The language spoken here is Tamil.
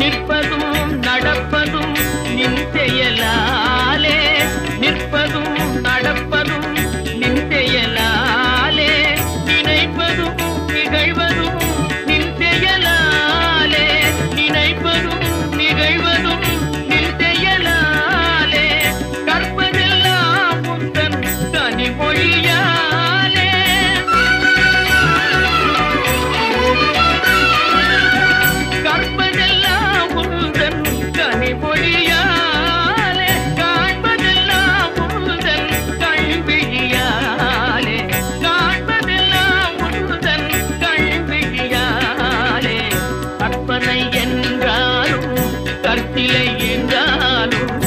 நிற்பதும் கட்டிலை என்றாலும்